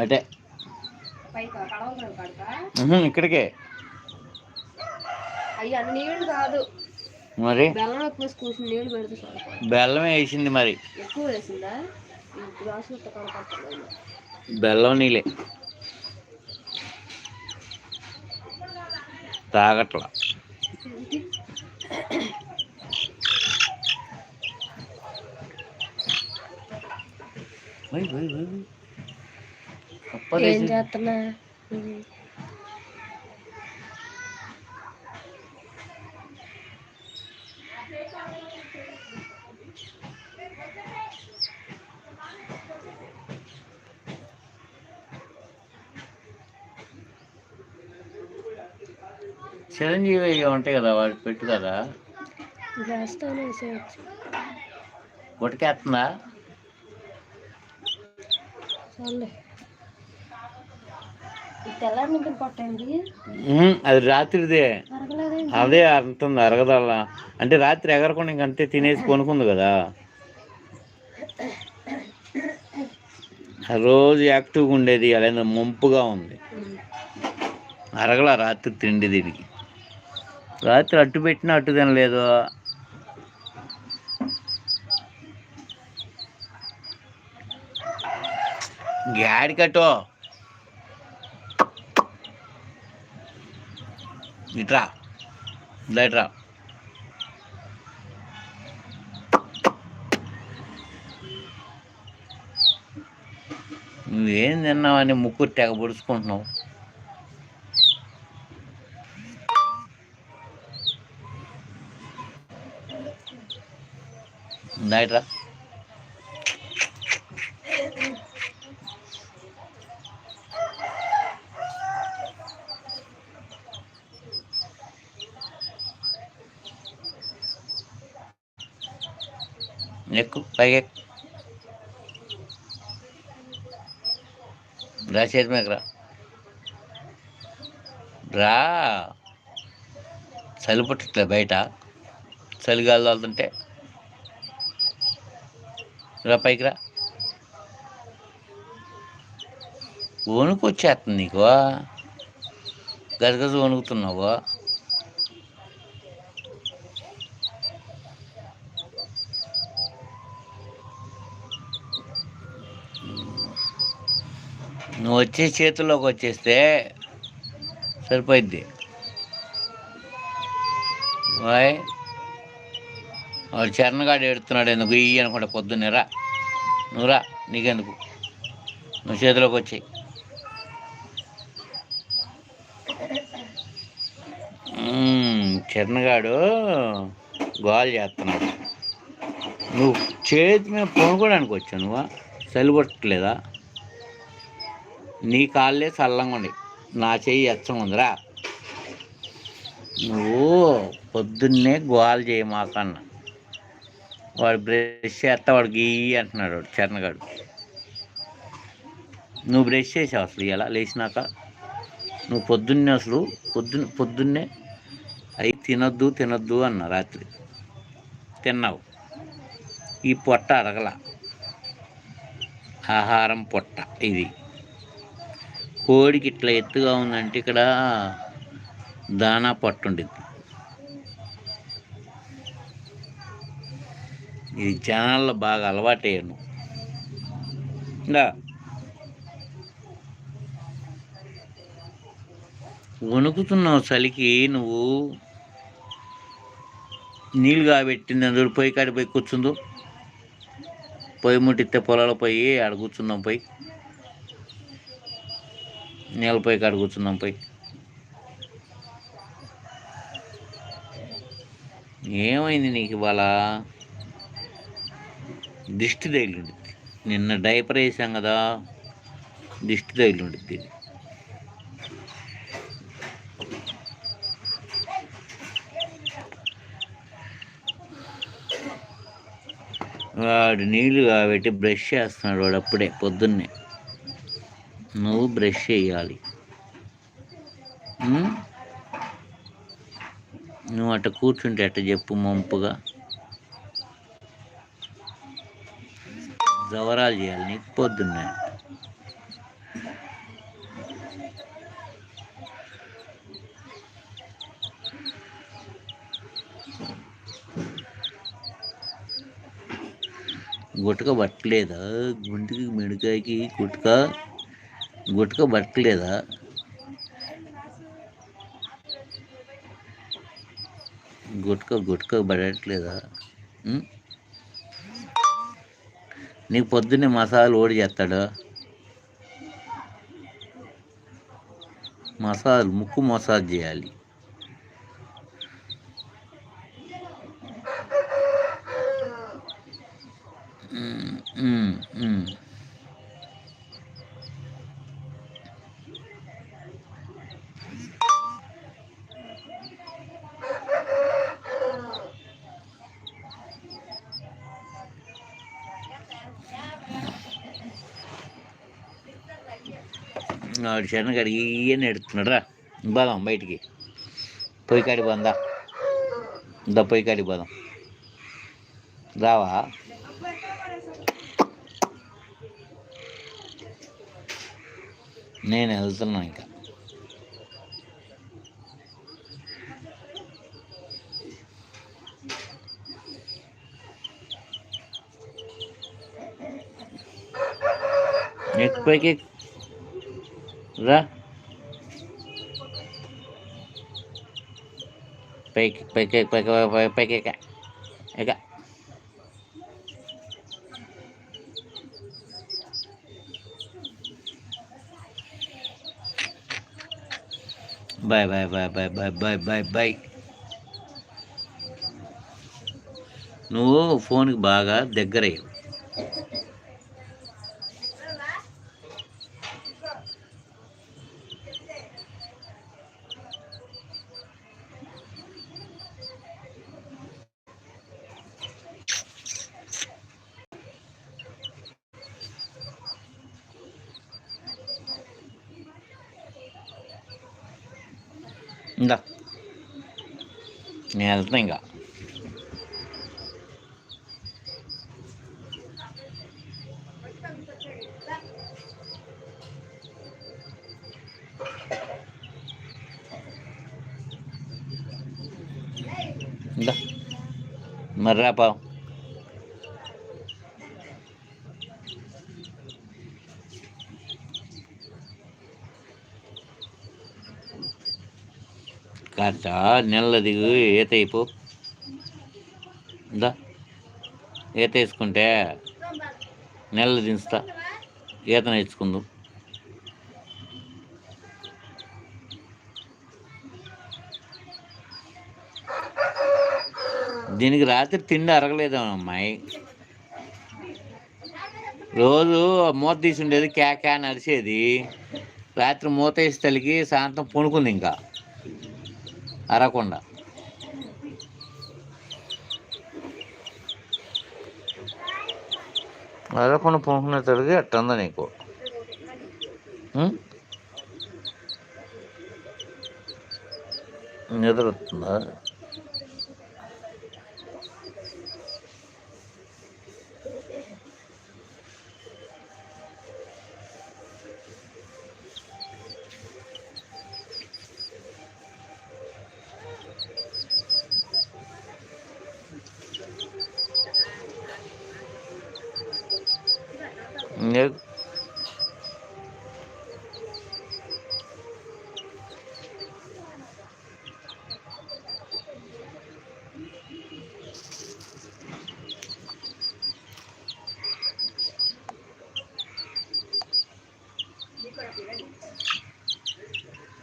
అటే ఇక్కడికే. కాదు మరి? బెల్లం నీళ్ళు పెడితే బెల్లమే వేసింది మరి. ఎక్కువ వేసిందా బెల్లం నీళ్ళే. తాగట్లా. Why why why. ఏం. చేస్తున్నా చిరంజీవి ఉంటాయి కదా వాడు పెట్టు కదా? వేస్తాను అది రాత్రిదే. అదే అంటుంది అరగదల్లా అంటే రాత్రి ఎగరకుండా ఇంకంతే తినేసి కొనుక్కుంది కదా. రోజు యాక్టివ్గా ఉండేది అలా ముంపుగా ఉంది. అరగల రాత్రి తిండి దీనికి. రాత్రి అట్టు పెట్టినా అట్టు తినలేదు. గాడి ఇట్రా ఇట్రా. నువ్వేం తిన్నావని ముక్కు తెగ పొడుచుకుంటున్నావు? నైట్రా నెక్కు పైగా ఎక్కు రా చేతి మీద రా చలి పుట్టట్లే బయట. చలిగాలి వెళ్తుంటే రా పైకి రా. వణుకు వచ్చేస్తుంది నీకు గజగజ వణుకుతున్నావు. నువ్వు వచ్చే చేతుల్లోకి వచ్చేస్తే సరిపోయింది వాయ్ వాడు చరణగాడు ఎడుతున్నాడు ఎందుకు? ఇయ్యి అనుకుంటా పొద్దున్నే రా. నువ్వు రా నీకెందుకు? నువ్వు చేతిలోకి వచ్చాయి. చరణగాడు గోల్ చేస్తున్నాడు. నువ్వు చేతి మీద పొనుకోవడానికి వచ్చావు నువ్వు? చలి పట్టలేదా? నీ కాళ్ళే చల్లంగా ఉండి నా చెయ్యి ఎచ్చం ఉందిరా. నువ్వు పొద్దున్నే గోల్ చేయమాకన్నా వాడు బ్రష్ చేస్తా వాడు గీ అంటున్నాడు వాడు చరణగాడు. నువ్వు బ్రష్ చేసావు అసలు ఎలా లేచినాక? నువ్వు పొద్దున్నే అసలు పొద్దున్న పొద్దున్నే అవి తినొద్దు తినొద్దు అన్న రాత్రి. తిన్నావు. ఈ పొట్ట అడగల. ఆహారం పొట్ట ఇది. కోడికి ఇట్లా ఎత్తుగా ఉందంటే ఇక్కడ దానా పట్టుండిద్ది ఇది జనాల్లో బాగా అలవాటయ్యాను. ఇంకా వణుకుతున్నావు చలికి నువ్వు నీళ్ళు కాబెట్టింది అందులో పొయ్యి కాడి పోయి కూర్చుందో. పొయ్యి ముట్టిస్తే పొలాల పోయి ఆడ కూర్చుందాం పోయి. నేలపై కాడ కూర్చున్నాం పోయి ఏమైంది నీకు ఇవాళ? దిష్టి తగిలి నిన్న డైపర్ వేసాం కదా దిష్టి తగిలి వాడు నీళ్ళు కాబట్టి బ్రష్ చేస్తున్నాడు వాడు అప్పుడే పొద్దున్నే. నువ్వు బ్రష్ చేయాలి నువ్వు అట్ట కూర్చుంటే అట్ట చెప్పు మంపుగా జవరాలు చేయాలి నీకు పొద్దున్న గుటక పట్టలేదా గుంటికి మిడకాయకి గుటక గుట్టుకో బట్టలేదా గుట్టుకో గుట్టుకో పడట్లేదా? నీకు పొద్దున్నే మసాలు ఓడి చేస్తాడు. మసాలు ముక్కు మసాజ్ చేయాలి. ఆడు శనగడి ఇవన్నీ ఎడుతున్నాడు రా పోదాం బయటికి. పొయ్యి కాడి పోందా దా. పొయ్యి కాడి పోదాం. రావా? నేను వెళ్తున్నాను ఇంకా. ఎక్కు పైకి ఎక్కు. రా పైకి పైకి ఎక్కు, పైకి పైకి పైకి ఎక్క ఎక్క bye bye bye bye bye bye bye bye నువ్వు ఫోన్కి బాగా దగ్గరయ్యావు ఇందా నేను వెళ్తున్నా ఇంకా. ఇందా మరి కాస్త నెల దిగు ఈత అయిపో ఇందా ఈత వేసుకుంటే నెల దించుతా ఈత నేర్చుకుందాం దీనికి రాత్రి తిండి అరగలేదు అమ్మాయి రోజు మూత తీసి ఉండేది క్యాకా నడిచేది రాత్రి మూత వేసి తలికి సాయంత్రం పొనుకుంది ఇంకా. అరకొండ. అరకొండ పొంకున తొలగి అట్టంద నీకు? నిద్ర వస్తుందా Nope.